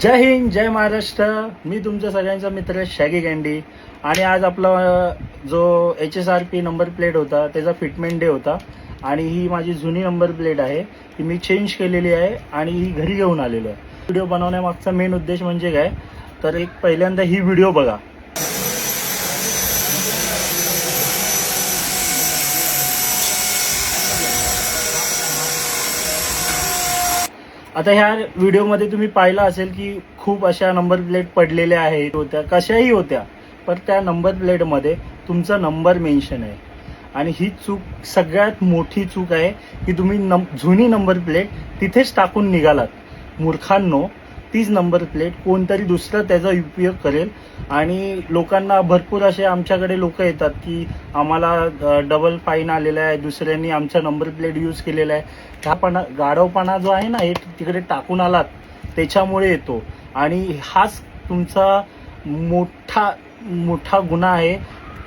जय हिंद जय महाराष्ट्र. मी तुमच्या सगळ्यांचा मित्र शॅगी कँडी आणि आज आपला जो H S R P number plate होता त्याचा फिटमेंट डे होता. आणि ही माझी जुनी नंबर प्लेट आहे. ती मी चेंज केलेली आहे आणि ही घरी घेऊन आलेलो आहे. व्हिडिओ बनवण्यामागचा मेन उद्देश म्हणजे काय? तर एक पहिल्यांदा ही व्हिडिओ बघा. आता ह्या व्हिडिओमध्ये तुम्ही पाहिलं असेल की खूप अशा नंबर प्लेट पडलेल्या आहेत होत्या कशाही होत्या पण त्या नंबर प्लेटमध्ये तुमचा नंबर मेन्शन आहे. आणि ही चूक सगळ्यात मोठी चूक आहे की तुम्ही नम जुनी नंबर प्लेट तिथेच टाकून निघालात. मूर्खांनो तीच नंबर प्लेट कोणतरी दुसरं त्याचा उपयोग करेल. आणि लोकांना भरपूर असे आमच्याकडे लोक येतात की आम्हाला डबल फाईन आलेला आहे दुसऱ्यांनी आमचा नंबर प्लेट यूज केलेला आहे. ह्यापणा गाढवपणा जो आहे ना हे तिकडे टाकून आलात त्याच्यामुळे येतो. आणि हाच तुमचा मोठा मोठा गुन्हा आहे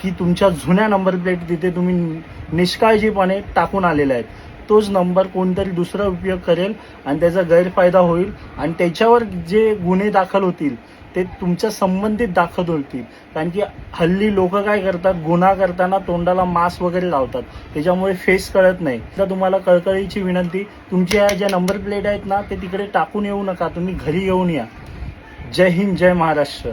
की तुमच्या जुन्या नंबर प्लेट तिथे तुम्ही निष्काळजीपणे टाकून आलेल्या आहेत. तोच नंबर कोणतरी दुसरा उपयोग करेल आणि त्याचा गैरफायदा होईल आणि त्याच्यावर जे गुन्हे दाखल होतील ते तुमच्या संबंधित दाखल होतील. कारण की हल्ली लोक काय करतात गुन्हा करताना तोंडाला मास्क वगैरे लावतात. त्याच्यामुळे फेस कळत नाही. तर तुम्हाला कळकळीची विनंती तुमच्या ज्या नंबर प्लेट आहेत ना ते तिकडे टाकून येऊ नका. तुम्ही घरी येऊन या. जय हिंद जय महाराष्ट्र.